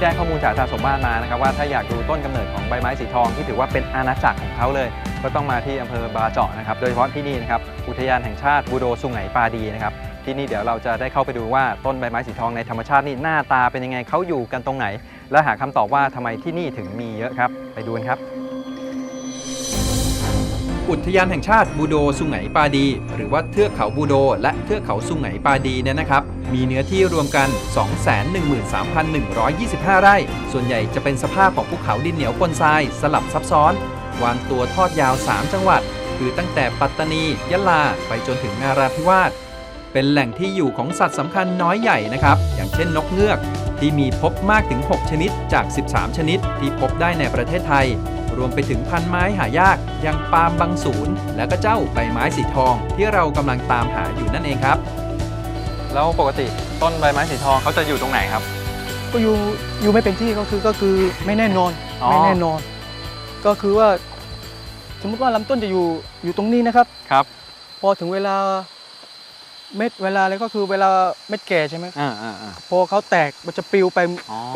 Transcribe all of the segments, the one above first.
ที่ได้ข้อมูลจากอาจารย์สมมาตรมานะครับว่าถ้าอยากดูต้นกำเนิดของใบไม้สีทองที่ถือว่าเป็นอาณาจักรของเขาเลย ก็ต้องมาที่อำเภอบาเจาะนะครับโดยเฉพาะที่นี่นะครับอุทยานแห่งชาติบูโดสุงไหงปาดีนะครับที่นี่เดี๋ยวเราจะได้เข้าไปดูว่าต้นใบไม้สีทองในธรรมชาตินี่หน้าตาเป็นยังไงเขาอยู่กันตรงไหน และหาคำตอบว่าทำไมที่นี่ถึงมีเยอะครับ ไปดูกันครับ อุทยานแห่งชาติบูโดสุไหงปาดี หรือว่าเทือกเขาบูโด และเทือกเขาสุไหงปาดีเนี่ยนะครับ มีเนื้อที่รวมกัน 213,125 ไร่ ส่วนใหญ่จะเป็นสภาพของภูเขาดินเหนียวปนทราย สลับซับซ้อน วางตัวทอดยาว 3 จังหวัด คือตั้งแต่ปัตตานี ยะลา ไปจนถึงนาราธิวาส เป็นแหล่งที่อยู่ของสัตว์สำคัญน้อยใหญ่นะครับ อย่างเช่นนกเงือกที่มีพบมากถึง 6 ชนิดจาก 13 ชนิดที่พบได้ในประเทศไทย รวมไปถึงพันไม้หายากอย่างปาล์มบางสูนและก็เจ้าใบไม้สีทองที่เรากำลังตามหาอยู่นั่นเองครับ แล้วปกติต้นใบไม้สีทองเขาจะอยู่ตรงไหนครับ ก็อยู่อยู่ไม่เป็นที่ก็คือก็คือไม่แน่นอนอ๋อ ไม่แน่นอน ก็คือว่า สมมติว่าลำต้นจะอยู่อยู่ตรงนี้นะครับ ครับ พอถึงเวลา เม็ดเวลาอะไรก็คือเวลาเม็ดแก่ใช่ไหมอ่าอ่าอ่า พอเขาแตกมันจะปลิวไป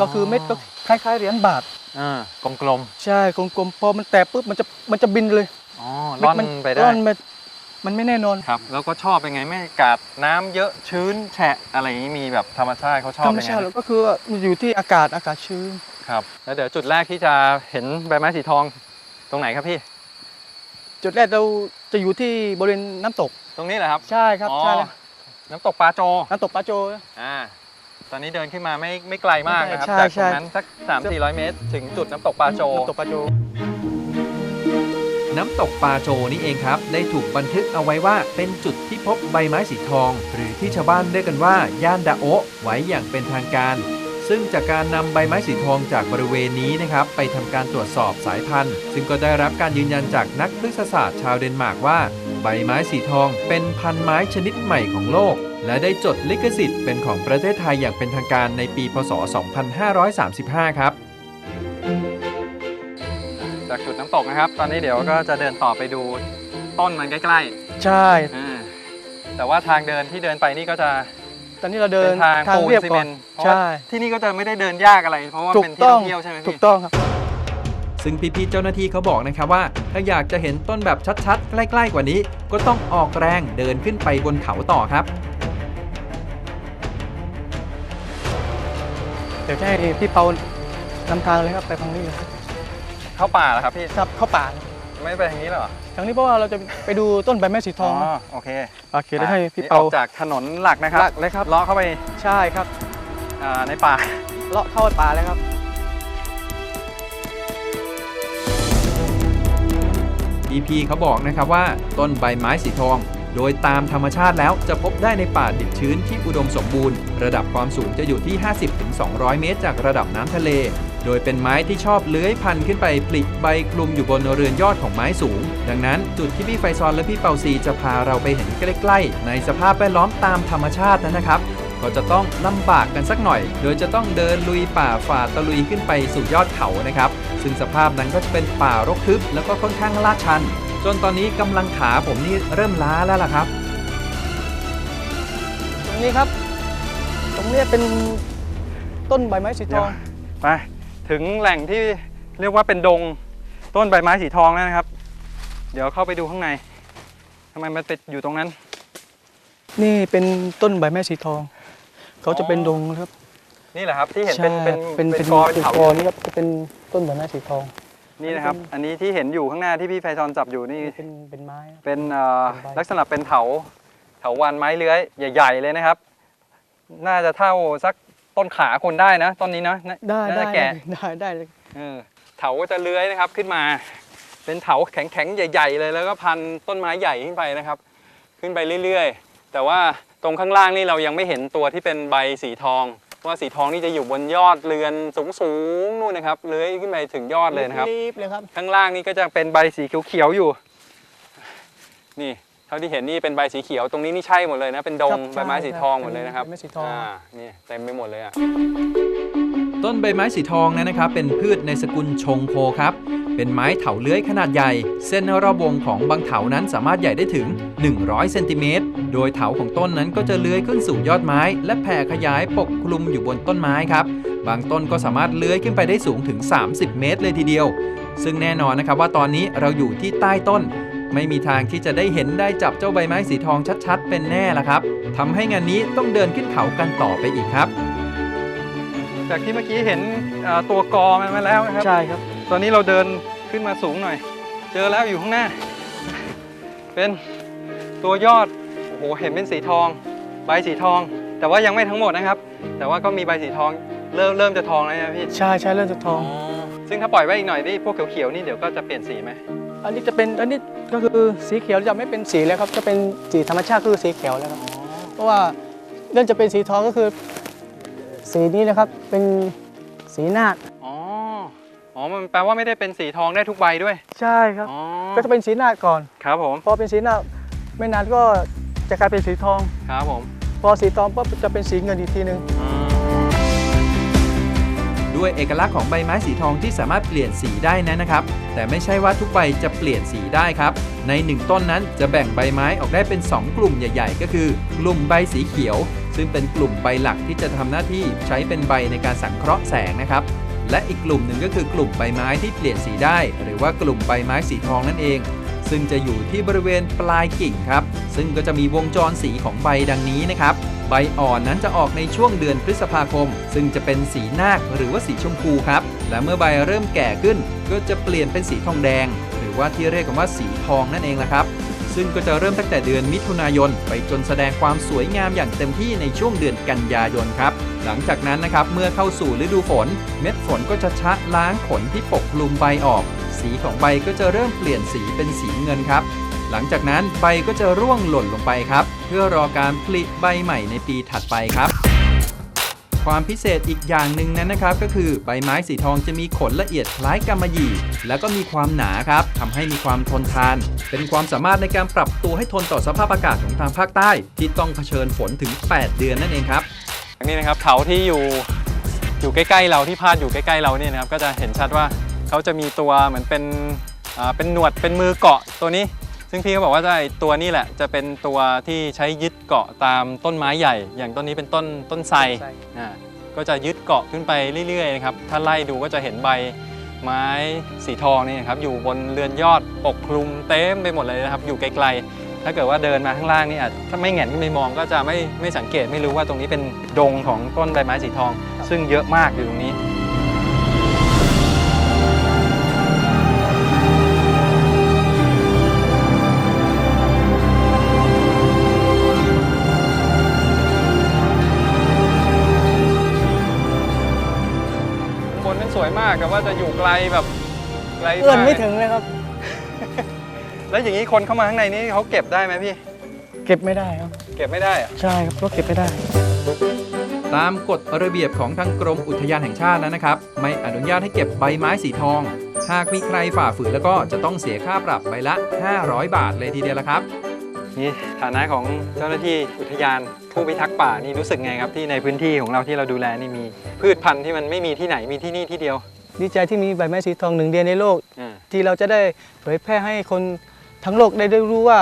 ก็คือเม็ดก็คล้ายๆเหรียญบาท อ่ากลมใช่กลมๆพอมันแตกปุ๊บมันจะมันจะบินเลยๆอ๋อร่อนมัไปได้ร่อนมันมันไม่แน่นอน ครับ แล้วก็ชอบเป็นไงไม่กาดน้ำเยอะชื้นแฉะอะไรอย่างนี้มีแบบธรรมชาติเขาชอบธรรมเป็นไงชาติแล้วก็คือว่ามันอยู่ที่อากาศอากาศชื้น ครับ แล้วเดี๋ยวจุดแรกที่จะเห็นใบไม้สีทองตรงไหนครับพี่ จุดแรกเราจะอยู่ที่บริเวณน้ำตก ตรงนี้เหรอครับ ใช่ครับอ๋อ ใช่แล้ว น้ำตกปลาโจน้ำตกปาโจ อ่า ตอนนี้เดินขึ้นมาไม่ไม่ไกลมากนะครับ ใช่จากตใช่ รงนั้นสัก 3 4 0 0 เมตร ถึงจุดน้ำตกปลาโจ น้ำตกปาโจ น้ำตกปาโจนี่เองครับ ได้ถูกบันทึกเอาไว้ว่าเป็นจุดที่พบใบไม้สีทอง หรือที่ชาวบ้านเรียกกันว่า ย่านดาโอะไว้อย่างเป็นทางการ ซึ่งจากการนำใบไม้สีทองจากบริเวณนี้นะครับ ไปทำการตรวจสอบสายพันธุ์ ซึ่งก็ได้รับการยืนยันจากนักพฤกษศาสตร์ชาวเดนมาร์กว่า ใบไม้สีทองเป็นพันธุ์ไม้ชนิดใหม่ของโลก และได้จดลิขสิทธิ์เป็นของประเทศไทยอย่างเป็นทางการในปี พศ 2535 ครับจากจุดน้ำตกนะครับ ตอนนี้เดี๋ยวก็จะเดินต่อไปดูต้นมันใกล้ใช่ ๆอ่าแต่ว่าทางเดินที่เดินไปนี่ก็จะต อนนี้เราเดินเป็นทางปูนเรียบซีก่เมอนนต์เพราะใช่ว่าที่นี่ก็จะไม่ได้เดินยากอะไร เพราะว่าถูกเป็นที่ต้ท่อองงเที่ยวใช่ไหมถูพี่ กต้องครับ ซึ่งพี่ๆเจ้าหน้าที่เขาบอกนะครับว่า ถ้าอยากจะเห็นต้นแบบชัดๆ ใกล้ ๆ กว่านี้ ก็ต้องออกแรงเดินขึ้นไปบนเขาต่อครับ เดี๋ยวจะให้พี่เปานำทางเลยครับไปทางนี้เลยเข้าป่าเหรอครับพี่ ครับเข้าป่า ไม่ไปทางนี้เหรอทางนี้เพราะว่าเราจะไปดูต้นใบไม้สีทอง โอเคโอเคได้ให้พี่นี่เปาออกจากถนนหลักนะครับหลักเลยครับเลาะเข้าไปใช่ครับอ่าในป่าเลาะเข้าป่าเลยครับพี่ๆเขาบอกนะครับว่าต้นใบไม้สีทอง โดยตามธรรมชาติแล้วจะพบได้ในป่าดิบชื้นที่อุดมสมบูรณ์ ระดับความสูงจะอยู่ที่ 50-200 เมตร จากระดับน้ำทะเล โดยเป็นไม้ที่ชอบเลื้อยพันขึ้นไปปลิใบคลุมอยู่บนเรือนยอดของไม้สูง ดังนั้นจุดที่พี่ไฟซอนและพี่เปาซีจะพาเราไปเห็นใกล้ๆ ในสภาพแวดล้อมตามธรรมชาตินั้นนะครับ ก็จะต้องลำบากกันสักหน่อย โดยจะต้องเดินลุยป่าฝ่าตะลุยขึ้นไปสู่ยอดเขานะครับ ซึ่งสภาพนั้นก็จะเป็นป่ารกทึบแล้วก็ค่อนข้างลาดชัน จนตอนนี้กำลังขาผมนี่เริ่มล้าแล้วล่ะครับ ตรงนี้ครับ ตรงนี้เป็นต้นใบไม้สีทเดี๋ยอวงไป ถึงแหล่งที่เรียกว่าเป็นดงต้นใบไม้สีทองแล้วนะครับ เดี๋ยวเข้าไปดูข้างในทำไมมันไปอยู่ตรงนั้น นี่เป็นต้นใบไม้สีทอง เขาจะเป็นดงนะครับ นี่แหละครับที่เห็นเป็นเป็นเป็นเป็เป็นนกอเป็นเขากอนี่ครับจะเป็นต้นใบไม้สีทอง นี่นะครับ อันนี้ที่เห็นอยู่ข้างหน้าที่พี่ไฟซอนจับอยู่นี่เป็นเป็นไม้ครับเป็นเอ่อเป็นใบลักษณะเป็นเถาเถาวันไม้เลื้อยใหญ่ ๆ เลยนะครับ น่าจะเท่าสัก ต้นขาคนได้นะต้นนี้นะน่าได้น่าได้จะแก่ได้ได้เลยเออเถาก็จะเลื้อยนะครับขึ้นมา เป็นเถาแข็งๆ ใหญ่ ๆ เลยแล้วก็พันต้นไม้ใหญ่ขึ้นไปนะครับ ขึ้นไปเรื่อยๆ แต่ว่าตรงข้างล่างนี่เรายังไม่เห็นตัวที่เป็นใบสีทองเพราะว่าสีทองนี่จะอยู่บนยอดเรือนสูงๆนู่นนะครับเลื้อยขึ้นไปถึงยอดเลยนะครับรีบเลยครับ ข้างล่างนี่ก็จะเป็นใบสีเขียวๆอยู่ นี่ เท่าที่เห็นนี่เป็นใบสีเขียวตรงนี้นี่ใช่หมดเลยนะ เป็นดครังบใบไม้สีทองหมดเลยนะครับใบไม้สีทองอ่านี่เต็มไปหมดเลยอะต้นใบไม้สีทองนั้นนะครับ เป็นพืชในสกุลชงโคครับ เป็นไม้เถาเลื้อยขนาดใหญ่ เส้นรอบวงของบางเถานั้นสามารถใหญ่ได้ถึง 100เซนติเมตรโดยเถาของต้นนั้นก็จะเลื้อยขึ้นสู่ยอดไม้ และแผ่ขยายปกคลุมอยู่บนต้นไม้ครับ บางต้นก็สามารถเลื้อยขึ้นไปได้สูงถึง 30 เมตรเลยทีเดียว ซึ่งแน่นอนนะครับว่าตอนนี้เราอยู่ที่ใต้ต้น ไม่มีทางที่จะได้เห็นได้จับเจ้าใบไม้สีทองชัดๆ เป็นแน่ละครับทำให้งานนี้ต้องเดินขึ้นเขากันต่อไปอีกครับ จากที่เมื่อกี้เห็นเอ่อตัวกอมันมาแล้วนะครับ ใช่ครับ ตอนนี้เราเดินขึ้นมาสูงหน่อย เจอแล้วอยู่ข้างหน้า เป็นตัวยอด โอ้โห เห็นเป็นสีทอง ใบสีทอง แต่ว่ายังไม่ทั้งหมดนะครับ แต่ว่าก็มีใบสีทอง เริ่มเริ่มจะทองแล้วนะพี่ ใช่ใช่เริ่มจะทอง ซึ่งถ้าปล่อยไว้อีกหน่อยนี่พวกเขียวๆนี่เดี๋ยวก็จะเปลี่ยนสีไหม อันนี้จะเป็นอันนี้ก็คือสีเขียวจะไม่เป็นสีแล้วครับจะเป็นสีธรรมชาติก็คือสีเขียวแล้วครับเพราะว่าเริ่มจะเป็นสีทองก็คือ สีนี้นะครับเป็นสีนาคอ๋ออ๋อมันแปลว่าไม่ได้เป็นสีทองได้ทุกใบด้วย ใช่ครับอ๋อก็จะเป็นสีนาคก่อนครับผมพอเป็นสีนาคไม่นานก็จะกลายเป็นสีทองครับผมพอสีทองปุ๊บจะเป็นสีเงินอีกทีหนึ่งอืม ด้วยเอกลักษณ์ของใบไม้สีทองที่สามารถเปลี่ยนสีได้นั้นนะครับ แต่ไม่ใช่ว่าทุกใบจะเปลี่ยนสีได้ครับ ในหนึ่งต้นนั้นจะแบ่งใบไม้ออกได้เป็น 2 กลุ่มใหญ่ ๆ ก็คือ กลุ่มใบสีเขียว ซึ่งเป็นกลุ่มใบหลักที่จะทำหน้าที่ใช้เป็นใบในการสังเคราะห์แสงนะครับและอีกกลุ่มหนึ่งก็คือกลุ่มใบไม้ที่เปลี่ยนสีได้ หรือว่ากลุ่มใบไม้สีทองนั่นเอง ซึ่งจะอยู่ที่บริเวณปลายกิ่งครับ ซึ่งก็จะมีวงจรสีของใบดังนี้นะครับ ใบอ่อนนั้นจะออกในช่วงเดือนพฤษภาคม ซึ่งจะเป็นสีนาคหรือว่าสีชมพูครับ และเมื่อใบเริ่มแก่ขึ้น ก็จะเปลี่ยนเป็นสีทองแดง หรือว่าที่เรียกกันว่าสีทองนั่นเองละครับซึ่งก็จะเริ่มตั้งแต่เดือนมิถุนายน ไปจนแสดงความสวยงามอย่างเต็มที่ในช่วงเดือนกันยายนครับ หลังจากนั้นนะครับเมื่อเข้าสู่ฤดูฝน เม็ดฝนก็จะชะล้างขนที่ปกคลุมใบออก สีของใบก็จะเริ่มเปลี่ยนสีเป็นสีเงินครับ หลังจากนั้นใบก็จะร่วงหล่นลงไปครับ เพื่อรอการผลิใบใหม่ในปีถัดไปครับ ความพิเศษอีกอย่างหนึ่งนั้นนะครับ ก็คือใบไม้สีทองจะมีขนละเอียดคล้ายกำมะหยี่ แล้วก็มีความหนาครับทำให้มีความทนทาน เป็นความสามารถในการปรับตัวให้ทนต่อสภาพอากาศของทางภาคใต้ ที่ต้องเผชิญฝนถึง 8 เดือนนั่นเองครับอันนี้นะครับเขาที่อยู่อยู่ใกล้ๆเราที่พาดอยู่ใกล้ๆเราเนี่ยนะครับก็จะเห็นชัดว่าเขาจะมีตัวเหมือนเป็นเป็นหนวดเป็นมือเกาะตัวนี้ ซึ่งพี่เขาบอกว่าไอ้ตัวนี้แหละจะเป็นตัวที่ใช้ยึดเกาะตามต้นไม้ใหญ่ อย่างต้นนี้เป็นต้นต้นไทร อ่าก็จะยึดเกาะขึ้นไปเรื่อยๆนะครับถ้าไล่ดูก็จะเห็นใบไม้สีทองนี่นะครับอยู่บนเรือนยอดปกคลุมเต็มไปหมดเลยนะครับ อยู่ไกลๆ ถ้าเกิดว่าเดินมาข้างล่างนี่อาจถ้าไม่แหงนขึ้นไปมองก็จะไม่ไม่สังเกตไม่รู้ว่าตรงนี้เป็นดงของต้นใบไม้สีทอง ซึ่งเยอะมากอยู่ตรงนี้ สวยมากแต่ว่าจะอยู่ไกลแบบไกลเอื้อนากไม่ถึงเลยครับ แล้วอย่างนี้คนเข้ามาข้างในนี้เขาเก็บได้ไหมพี่ เก็บไม่ได้ครับ เก็บไม่ได้อะใช่ครับก็เก็บไม่ได้ ตามกฎระเบียบของทางกรมอุทยานแห่งชาติแล้วนะครับ ไม่อนุญาตให้เก็บใบไม้สีทอง หากมีใครฝ่าฝืนแล้วก็จะต้องเสียค่าปรับใบละ 500 บาทเลยทีเดียวละครับ นี่ฐานะของเจ้าหน้าที่อุทยานผู้พิทักษ์ป่านี่รู้สึกไงครับที่ในพื้นที่ของเราที่เราดูแลนี่มี พืชพันธุ์ที่มันไม่มีที่ไหนมีที่นี่ที่เดียว ดีใจที่มีใบไม้สีทองหนึ่งเดียวในโลก อ่า ที่เราจะได้เผยแพร่ให้คนทั้งโลกได้ได้รู้ว่า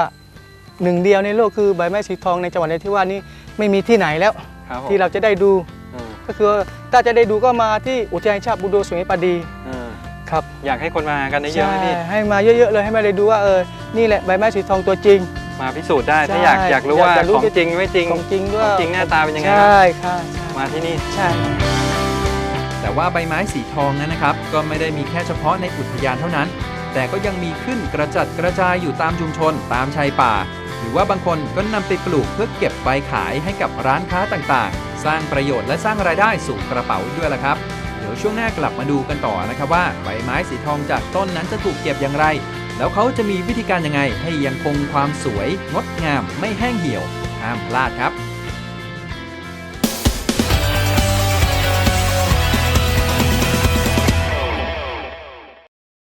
หนึ่งเดียวในโลกคือใบไม้สีทองในจังหวัดนราธิวาสนี้ไม่มีที่ไหนแล้ว ครับผมที่เราจะได้ดูอ่าก็คือถ้าจะได้ดูก็มาที่อุทยานแห่งชาติบูโดสุยปาดีอ่าครับอยากให้คนมากันเยอะๆไหมพี่ ให้มาเยอะๆเลยให้มาได้ดูว่าเออนี่แหละใบไม้สีทองตัวจริง มาพิสูจน์ได้ถ้าใช่อยากอยากรู้ว่าอยากจะรู้ ของจริงไม่จริง ของจริงด้วยของจริงหน้าตาเป็นยังไงใช่ค่ะมาที่นี่ใช่ แต่ว่าใบไม้สีทองนั้นนะครับ ก็ไม่ได้มีแค่เฉพาะในอุทยานเท่านั้น แต่ก็ยังมีขึ้นกระจัดกระจายอยู่ตามชุมชน ตามชายป่า หรือว่าบางคนก็นำไปปลูกเพื่อเก็บใบขายให้กับร้านค้าต่างๆ สร้างประโยชน์และสร้างรายได้สู่กระเป๋าด้วยล่ะครับ เดี๋ยวช่วงหน้ากลับมาดูกันต่อนะครับว่าใบไม้สีทองจากต้นนั้นจะถูกเก็บอย่างไร แล้วเขาจะมีวิธีการยังไงให้ยังคงความสวยงดงามไม่แห้งเหี่ยว ห้ามพลาดครับ